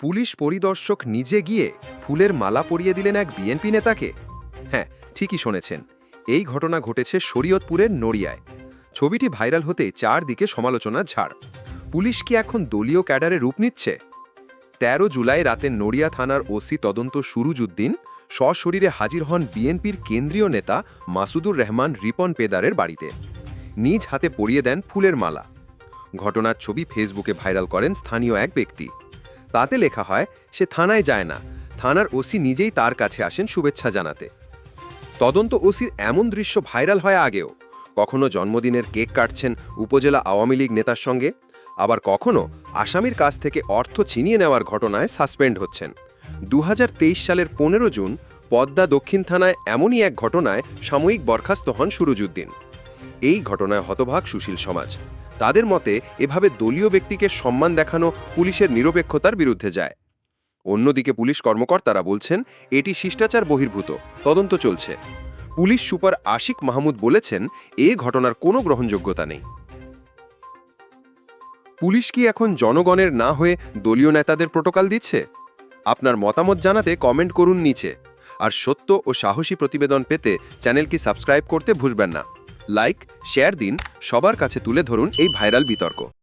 Police পরিদর্শক নিজে গিয়ে ফুলের মালা পরিয়ে দিলেন এক বিএনপি নেতাকে। হ্যাঁ ঠিকই শুনেছেন। এই ঘটনা ঘটেছে শরীয়তপুরের নড়িয়ায়। ছবিটি ভাইরাল হতে চারদিকে সমালোচনার ঝাড়। পুলিশ কি এখন দলীয় ক্যাডারে রূপ নিচ্ছে? তেরো জুলাই রাতে নড়িয়া থানার ওসি তদন্ত সুরুজউদ্দিন সশরীরে হাজির হন বিএনপির কেন্দ্রীয় নেতা মাসুদুর রহমান রিপন পেদারের বাড়িতে। নিজ হাতে পরিয়ে দেন ফুলের মালা। ঘটনার ছবি ফেসবুকে ভাইরাল করেন স্থানীয় এক ব্যক্তি। তাতে লেখা হয়, সে থানায় যায় না। থানার ওসি নিজেই তার কাছে আসেন শুভেচ্ছা জানাতে। তদন্ত ওসির এমন দৃশ্য ভাইরাল হয় আগেও। কখনো জন্মদিনের কেক কাটছেন উপজেলা আওয়ামী লীগ নেতার সঙ্গে, আবার কখনো আসামির কাছ থেকে অর্থ ছিনিয়ে নেওয়ার ঘটনায় সাসপেন্ড হচ্ছেন। দু হাজার তেইশ সালের পনেরো জুন, পদ্মা দক্ষিণ থানায় এমনই এক ঘটনায় সাময়িক বরখাস্ত হন সুরজুদ্দিন এই ঘটনায় হতভাগ সুশীল সমাজ। তাদের মতে এভাবে দলীয় ব্যক্তিকে সম্মান দেখানো পুলিশের নিরপেক্ষতার বিরুদ্ধে যায়। অন্যদিকে পুলিশ কর্মকর্তারা বলছেন, এটি শিষ্টাচার বহির্ভূত, তদন্ত চলছে। পুলিশ সুপার আশিক মাহমুদ বলেছেন, এ ঘটনার কোনো গ্রহণযোগ্যতা নেই। পুলিশ কি এখন জনগণের না হয়ে দলীয় নেতাদের প্রোটোকল দিচ্ছে? আপনার মতামত জানাতে কমেন্ট করুন নিচে। আর সত্য ও সাহসী প্রতিবেদন পেতে চ্যানেলটি সাবস্ক্রাইব করতে ভুলবেন না। লাইক শেয়ার দিন সবার কাছে তুলে ধরুন এই ভাইরাল বিতর্ক।